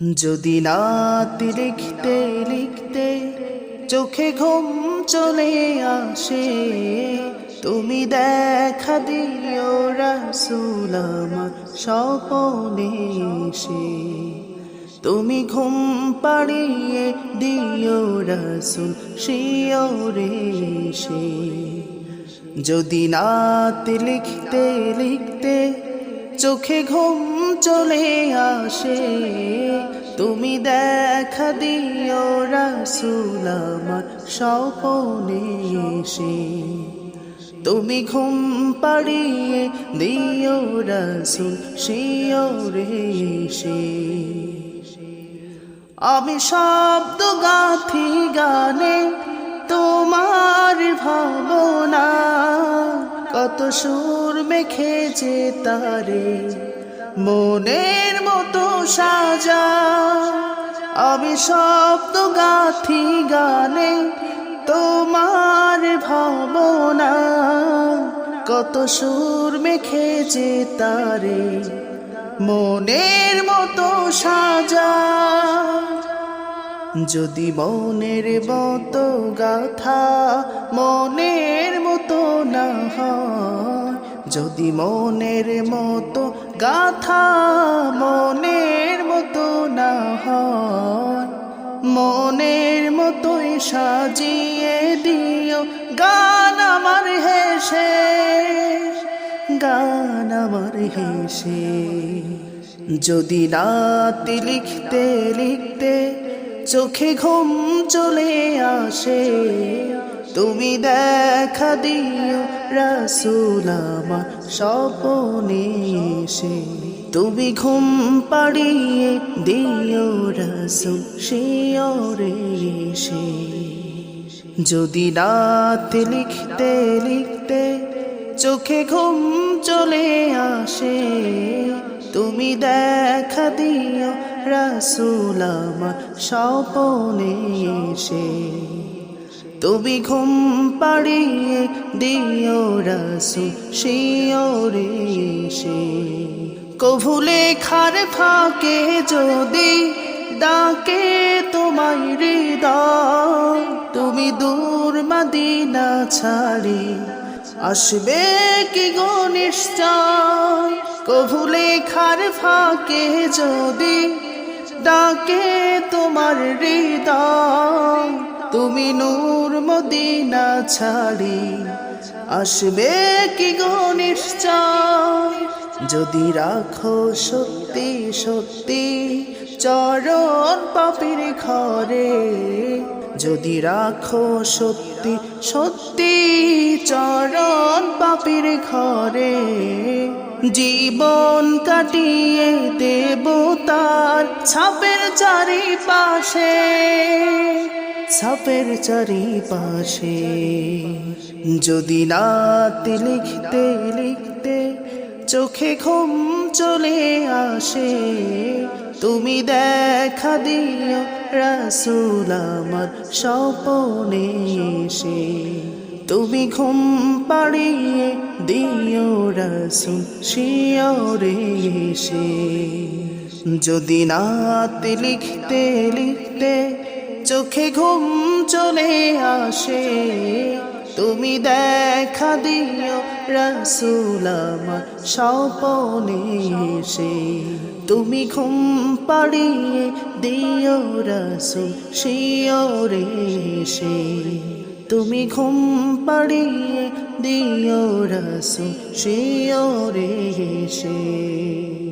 যদি নাত লিখতে লিখতে চোখে ঘুম চলে আসে, তুমি দেখা দিও রাসুল আমার স্বপনে এসে। তুমি ঘুম পাড়িয়ে দিও রাসুল শিওরে এসে। যদি নাত লিখতে লিখতে চোখে ঘুম চলে আসে। তুমি দেখা দিও রাসুল আমার স্বপনে এসে। তুমি ঘুম পাড়িয়ে দিও রাসুল শিওরে এসে। আমি শব্দ গাথি গানে তোমার ভাবনা সুর মেখেছে তারে মনের মতো সাজা। আমি শব্দ গাথি গানে তোমার ভাবনা। কত সুর মেখেছে তারে মনের মতো সাজা। যদি মনের মতো গাথা মনের যদি মনের মতো গাথা মনের মতো না হয়, মনের মতোই সাজিয়ে দিও গান আমার হেসে, গান আমার হেসে। যদি রাত লিখতে লিখতে চোখে ঘুম চলে আসে তুমি দেখা দিও রাসুল আমার স্বপনে এসে। তুমি ঘুম পাড়িয়ে দিও রাসুল শিওরে এসে। যদি রাত লিখতে লিখতে চোখে ঘুম চলে আসে, তুমি দেখা দিও রাসুল আমার স্বপনে এসে। তুমি ঘুম পাড়িয়ে দিও রাসুল শিওরে সে। কভুলে খার ফাঁকে যদি ডাকে তোমায় হৃদয়, তুমি দূর মাদিনা ছাড়ি, আসবে কি গো নিশ্চয়? কভুলে খার ফাঁকে যদি ডাকে তোমার হৃদয় তুমি নূর মদিনা ছাড়ি। আসবে কি গো নিশ্চয়? যদি রাখো সত্যি সত্যি, চরণ পাপির ঘরে। যদি রাখো সত্যি সত্যি, চরণ পাপির ঘরে। জীবন কাটিয়ে দেব তার ছাপের চারিপাশে। ছাপের চারিপাশে। যদি নাত লিখতে লিখতে চোখে ঘুম চলে আসে, তুমি দেখা দিও রাসুল আমার স্বপনে এসে। তুমি ঘুম পাড়িয়ে দিও রাসুল শিওরে এসে। যদি নাত লিখতে লিখতে চোখে ঘুম চলে আসে। তুমি দেখা দিও রাসুল স্বপনে এসে। তুমি ঘুম পাড়িয়ে দিও রাসুল শিওরে এসে। তুমি ঘুম পাড়িয়ে দিও রাসুল শিওরে এসে।